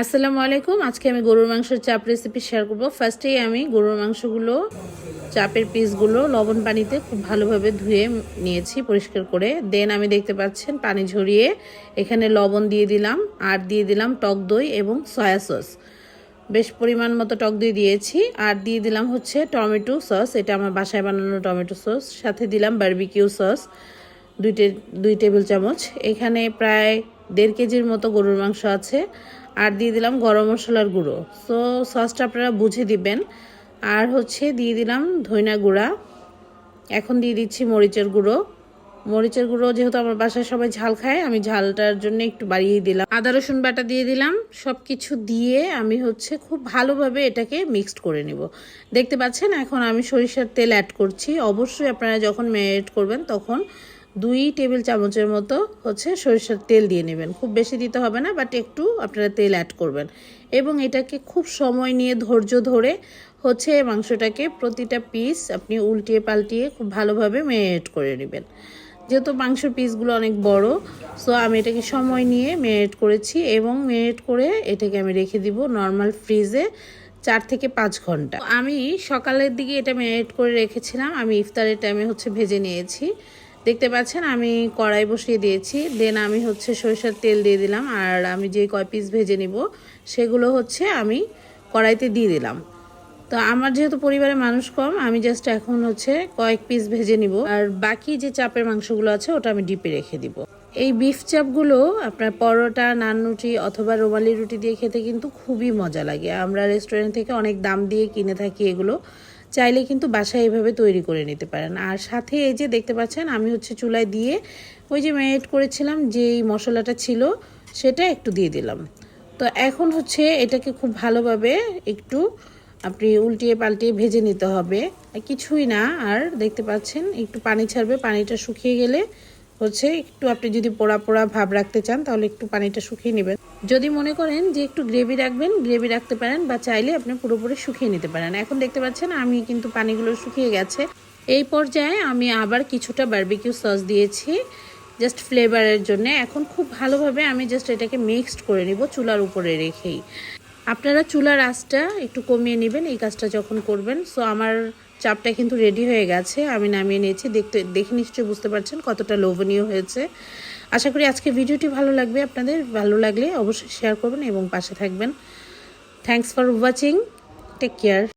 আসসালামু আলাইকুম। আজকে আমি গরুর মাংসের চাপ রেসিপি শেয়ার করব। ফার্স্টেই আমি গরুর মাংসগুলো, চাপের পিসগুলো লবণ পানিতে খুব ভালোভাবে ধুয়ে নিয়েছি পরিষ্কার করে। দেন আমি দেখতে পাচ্ছেন পানি ঝরিয়ে এখানে লবণ দিয়ে দিলাম আর দিয়ে দিলাম টক দই এবং সয়া সস বেশ পরিমাণ মতো টক দই দিয়েছি আর দিয়ে দিলাম হচ্ছে টমেটো সস এটা আমার বাসায় বানানো টমেটো সস সাথে দিলাম বারবিকিউ সস দুই টে- দুই টেবিল চামচ। এখানে প্রায় দেড় কেজির মতো গরুর মাংস আছে। আর দিয়ে দিলাম গরম মশলার গুঁড়ো। সো সসটা আপনারা বুঝে দিবেন। আর হচ্ছে দিয়ে দিলাম ধইনা গুঁড়া। এখন দিয়ে দিচ্ছি মরিচের গুঁড়ো। মরিচের গুঁড়ো যেহেতু আমার বাসায় সবাই ঝাল খায়, আমি ঝালটার জন্য একটু বাড়িয়ে দিলাম। আদা, রসুন বাটা দিয়ে দিলাম। সব কিছু দিয়ে আমি হচ্ছে খুব ভালোভাবে এটাকে মিক্সড করে নিব। দেখতে পাচ্ছেন, এখন আমি সরিষার তেল অ্যাড করছি। অবশ্যই আপনারা যখন ম্যারিনেট করবেন তখন দুই টেবিল চামচের মতো হচ্ছে সরিষার তেল দিয়ে নেবেন। খুব বেশি দিতে হবে না বাট একটু আপনারা তেল অ্যাড করবেন। এবং এটাকে খুব সময় নিয়ে ধৈর্য ধরে হচ্ছে মাংসটাকে প্রতিটা পিস আপনি উল্টিয়ে পাল্টিয়ে খুব ভালোভাবে ম্যারিনেট করে নেবেন। যেহেতু মাংসের পিসগুলো অনেক বড় সো আমি এটাকে সময় নিয়ে ম্যারিনেট করেছি এবং ম্যারিনেট করে এটাকে আমি রেখে দিব নর্মাল ফ্রিজে চার থেকে পাঁচ ঘণ্টা। আমি সকালের দিকে এটা ম্যারিনেট করে রেখেছিলাম, আমি ইফতারের টাইমে হচ্ছে ভেজে নিয়েছি। দেখতে পাচ্ছেন, আমি কড়াই বসিয়ে দিয়েছি। দেন আমি হচ্ছে সরিষার তেল দিয়ে দিলাম, আর আমি যে কয় পিস ভেজে নিব, সেগুলো হচ্ছে আমি কড়াইতে দিয়ে দিলাম। তো আমার যেহেতু পরিবারের মানুষ কম, আমি জাস্ট এখন হচ্ছে কয়েক পিস ভেজে নিব, আর বাকি যে চাপের মাংসগুলো আছে, ওটা আমি ডিপে রেখে দিব। এই বিফ চাপগুলো আপনার পরোটা, নান রুটি অথবা রুমালি রুটি দিয়ে খেতে কিন্তু খুবই মজা লাগে। আমরা রেস্টুরেন্ট থেকে অনেক দাম দিয়ে কিনে থাকি এগুলো। চাইলে কিন্তু বাসায় এভাবে তৈরি করে নিতে পারেন। আর সাথে এই যে দেখতে পাচ্ছেন, আমি হচ্ছে চুলায় দিয়ে ওই যে ম্যারিনেট করেছিলাম, যেই মশলাটা ছিল, সেটা একটু দিয়ে দিলাম। তো এখন হচ্ছে এটাকে খুব ভালোভাবে একটু আপনি উল্টিয়ে পাল্টিয়ে ভেজে নিতে হবে। কিছুই না, আর দেখতে পাচ্ছেন, একটু পানি ছাড়বে, পানিটা শুকিয়ে গেলে হচ্ছে একটু আপনি যদি পোড়া পোড়া ভাব রাখতে চান, তাহলে একটু পানিটা শুকিয়ে নেবেন। যদি মনে করেন যে একটু গ্রেভি রাখবেন গ্রেভি রাখতে পারেন বা চাইলে আপনি পুরোপুরি শুকিয়ে নিতে পারেন। এখন দেখতে পাচ্ছেন আমি কিন্তু পানিগুলো শুকিয়ে গেছে। এই পর্যায়ে আমি আবার কিছুটা বারবিকিউ সস দিয়েছি জাস্ট ফ্লেভারের জন্য। এখন খুব ভালোভাবে আমি জাস্ট এটাকে মিক্সড করে নিব চুলার উপরে রেখেই। আপনারা চুলার আঁচটা একটু কমিয়ে নেবেন, এই কাজটা যখন করবেন। সো আমার চাপটা কিন্তু রেডি হয়ে গেছে, আমি নামিয়ে নিয়েছি। দেখতে, দেখে নিশ্চয়ই বুঝতে পারছেন কতটা লোভনীয় হয়েছে। আশা করি আজকে ভিডিওটি ভালো লাগবে আপনাদের। ভালো লাগলে অবশ্যই শেয়ার করবেন এবং পাশে থাকবেন। Thanks for watching take care